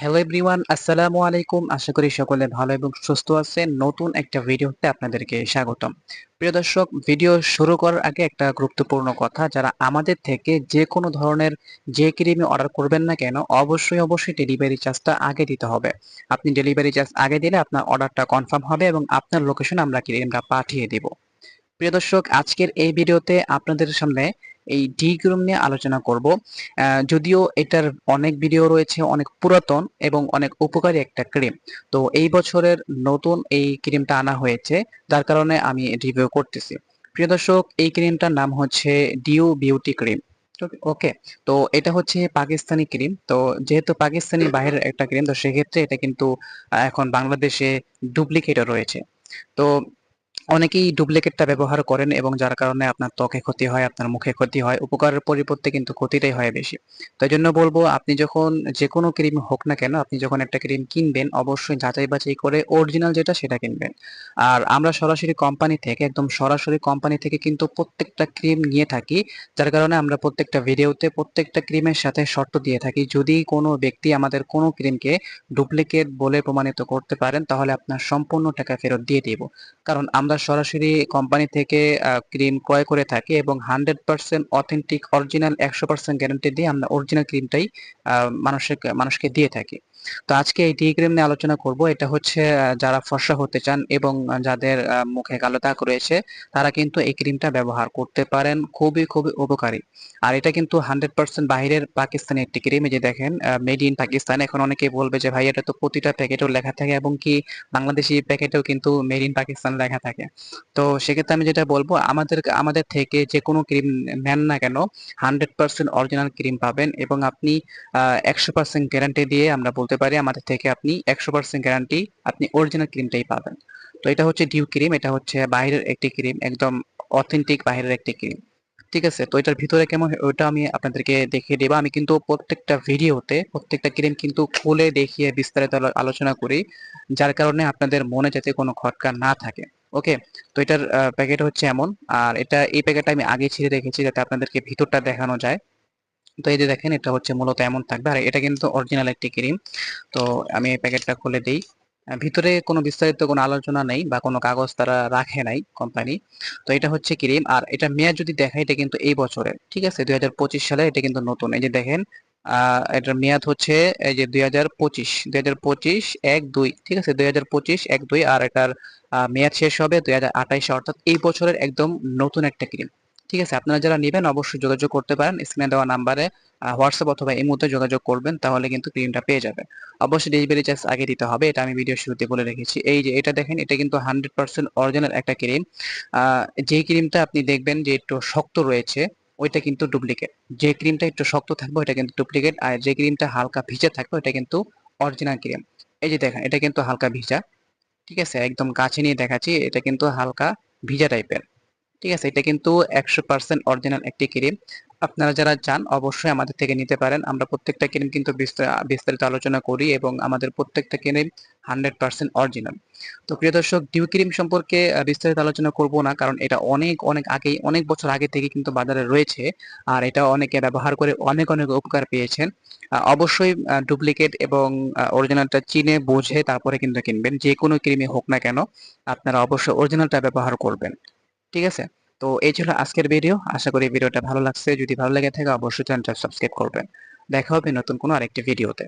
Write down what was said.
Hello everyone আসসালামু আলাইকুম। আশা করি সকলে ভালো এবং সুস্থ আছেন। নতুন একটা ভিডিওতে আপনাদেরকে স্বাগতম। প্রিয় দর্শক, ভিডিও শুরু করার আগে একটা গুরুত্বপূর্ণ কথা, যারা আমাদের থেকে যে কোনো ধরনের যে ক্রিমে অর্ডার করবেন না কেন, অবশ্যই অবশ্যই ডেলিভারি চার্জটা আগে দিতে হবে। আপনি ডেলিভারি চার্জ আগে দিলে আপনার অর্ডারটা কনফার্ম হবে এবং আপনার লোকেশন আমরা ক্রিমটা পাঠিয়ে দিব। প্রিয় দর্শক, আজকের এই ভিডিওতে আপনাদের সামনে এই ডি ক্রিম নিয়ে আলোচনা করব। যদিও এটার অনেক ভিডিও রয়েছে, অনেক পুরাতন এবং অনেক উপকারী একটা ক্রিম তো এই বছরের নতুন এই ক্রিমটা আনা হয়েছে, যার কারণে আমি রিভিউ করতেছি। প্রিয় দর্শক, এই ক্রিমটার নাম হচ্ছে ডিউ বিউটি ক্রিম ওকে, তো এটা হচ্ছে পাকিস্তানি ক্রিম তো যেহেতু পাকিস্তানি বাইরের একটা ক্রিম তো সেক্ষেত্রে এটা কিন্তু এখন বাংলাদেশে ডুপ্লিকেটও রয়েছে। তো অনেকেই ডুপ্লিকেটটা ব্যবহার করেন এবং যার কারণে আপনার ত্বকে ক্ষতি হয়, আপনার মুখে ক্ষতি হয় উপকারের পরিবর্তে কিন্তু ক্ষতিটাই হয় বেশি। তাই জন্য বলব, আপনি যখন যে কোনো ক্রিম হোক না কেন, আপনি যখন একটা ক্রিম কিনবেন, অবশ্যই যাচাই বাছাই করে অরিজিনাল যেটা সেটা কিনবেন। আর আমরা সরাসরি কোম্পানি থেকে, একদম সরাসরি কোম্পানি থেকে কিন্তু প্রত্যেকটা ক্রিম নিয়ে থাকি, যার কারণে আমরা প্রত্যেকটা ভিডিওতে প্রত্যেকটা ক্রিমের সাথে শর্ত দিয়ে থাকি, যদি কোনো ব্যক্তি আমাদের কোনো ক্রিমকে ডুপ্লিকেট বলে প্রমাণিত করতে পারেন, তাহলে আপনার সম্পূর্ণ টাকা ফেরত দিয়ে দিব। কারণ আমরা সরাসরি কোম্পানি থেকে ক্রিম ক্রয় করে থাকি এবং হান্ড্রেড পার্সেন্ট অথেন্টিক অরিজিনাল একশো পার্সেন্ট গ্যারান্টি দিয়ে আমরা অরিজিনাল ক্রিমটাই মানুষের মানুষকে দিয়ে থাকি। তো আজকে এই ডি নিয়ে আলোচনা করব। এটা হচ্ছে যারা ফর্সা হতে চান এবং যাদের মুখে কালো দাগ রয়েছে, তারা কিন্তু এই ক্রিমটা ব্যবহার করতে পারেন। খুবই খুবই উপকারী। আর এটা কিন্তু হান্ড্রেড পার্সেন্ট বাইরের পাকিস্তানি একটি ক্রিম যে দেখেন মেড ইন পাকিস্তান। এখন অনেকে বলবে যে, ভাই, এটা তো প্রতিটা প্যাকেটেও লেখা থাকে এবং কি বাংলাদেশি প্যাকেটেও কিন্তু মেড ইন পাকিস্তান লেখা থাকে? তো সেক্ষেত্রে আমি যেটা বলব, আমাদের আমাদের থেকে যে কোনো ক্রিম নেন না কেন হান্ড্রেড পার্সেন্ট অরিজিনাল ক্রিম পাবেন এবং আপনি একশো পার্সেন্ট গ্যারান্টি দিয়ে আমরা বলতে পারি আমাদের থেকে আপনি একশো পার্সেন্ট গ্যারান্টি আপনি অরিজিনাল ক্রিমটাই পাবেন। তো এটা হচ্ছে ডিউ ক্রিম এটা হচ্ছে বাইরের একটি ক্রিম একদম অথেন্টিক বাইরের একটি ক্রিম ঠিক আছে? তো এটার ভিতরে কেমন ওইটা আমি আপনাদেরকে দেখিয়ে দেবো। আমি কিন্তু প্রত্যেকটা ভিডিওতে প্রত্যেকটা ক্রিম কিন্তু খুলে দেখিয়ে বিস্তারিত আলোচনা করি, যার কারণে আপনাদের মনে যাতে কোনো খটকা না থাকে। ওকে? তো এটার প্যাকেট হচ্ছে এমন। আর এটা, এই প্যাকেটটা আমি আগে ছিঁড়ে রেখেছি যাতে আপনাদেরকে ভিতরটা দেখানো যায়। তো এই যে দেখেন, এটা হচ্ছে মূলত এমন থাকবে। আর এটা কিন্তু অরিজিনাল একটি ক্রিম তো আমি এই প্যাকেটটা খুলে দিই। ভিতরে কোনো বিস্তারিত কোনো আলোচনা নেই বা কোনো কাগজ তারা রাখে নাই কোম্পানি তো এটা হচ্ছে ক্রিম আর এটা মেয়াদ যদি দেখায়, এটা কিন্তু এই বছরের, ঠিক আছে? দুই হাজার পঁচিশ সালে এটা কিন্তু নতুন। এই যে দেখেন এটার মেয়াদ হচ্ছে এই যে দুই হাজার পঁচিশ। দুই হাজার পঁচিশ, এক, দুই, ঠিক আছে? দুই হাজার পঁচিশ, এক, দুই, আর এটার মেয়াদ শেষ হবে দুই হাজার আঠাইশে। অর্থাৎ এই বছরের একদম নতুন একটা ক্রিম ঠিক আছে, আপনারা যারা নেবেন অবশ্যই যোগাযোগ করতে পারেন, স্ক্রিনে দেওয়া নাম্বারে হোয়াটসঅ্যাপ অথবা এই মুহূর্তে যোগাযোগ করবেন, তাহলে কিন্তু ক্রিমটা পেয়ে যাবে অবশ্যই ডেলিভারি চার্জ আগে দিতে হবে, এটা আমি ভিডিও শুরুতে বলে রেখেছি। এই যে এটা দেখেন, এটা কিন্তু হান্ড্রেড পার্সেন্ট অরিজিনাল একটা ক্রিম যে ক্রিমটা আপনি দেখবেন যে একটু শক্ত রয়েছে, ওইটা কিন্তু ডুপ্লিকেট যে ক্রিমটা একটু শক্ত থাকবে, ওইটা কিন্তু ডুপ্লিকেট আর যে ক্রিমটা হালকা ভিজা থাকবে, ওইটা কিন্তু অরিজিনাল ক্রিম এই যে দেখেন, এটা কিন্তু হালকা ভিজা। ঠিক আছে, একদম কাছে নিয়ে দেখাচ্ছি, এটা কিন্তু হালকা ভিজা টাইপের ঠিক আছে, এটা কিন্তু একশো পার্সেন্ট অরিজিনাল একটি ক্রিম। আপনারা যারা চান, অবশ্যই আমাদের থেকে নিতে পারেন। আমরা প্রত্যেকটা ক্রিম কিন্তু বিস্তার- বিস্তারিত আলোচনা করি এবং আমাদের প্রত্যেকটা ক্রিম হান্ড্রেড পার্সেন্ট অরিজিনাল তো প্রিয় দর্শক ডিউ ক্রিম সম্পর্কে বিস্তারিত আলোচনা করব না, কারণ এটা অনেক অনেক আগেই, অনেক বছর আগে থেকে কিন্তু বাজারে রয়েছে আর এটা অনেকে ব্যবহার করে অনেক অনেক উপকার পেয়েছেন। অবশ্যই ডুপ্লিকেট এবং অরিজিনালটা চিনে, বুঝে তারপরে কিন্তু কিনবেন। যে কোনো ক্রিমে হোক না কেন, আপনারা অবশ্যই অরিজিনালটা ব্যবহার করবেন। ঠিক আছে? তো এই ছিল আজকের ভিডিও আশা করি ভিডিওটা ভালো লাগছে। যদি ভালো লেগে থাকে, অবশ্যই চ্যানেলটা সাবস্ক্রাইব করবেন। দেখা হবে নতুন কোনো আরেকটি ভিডিওতে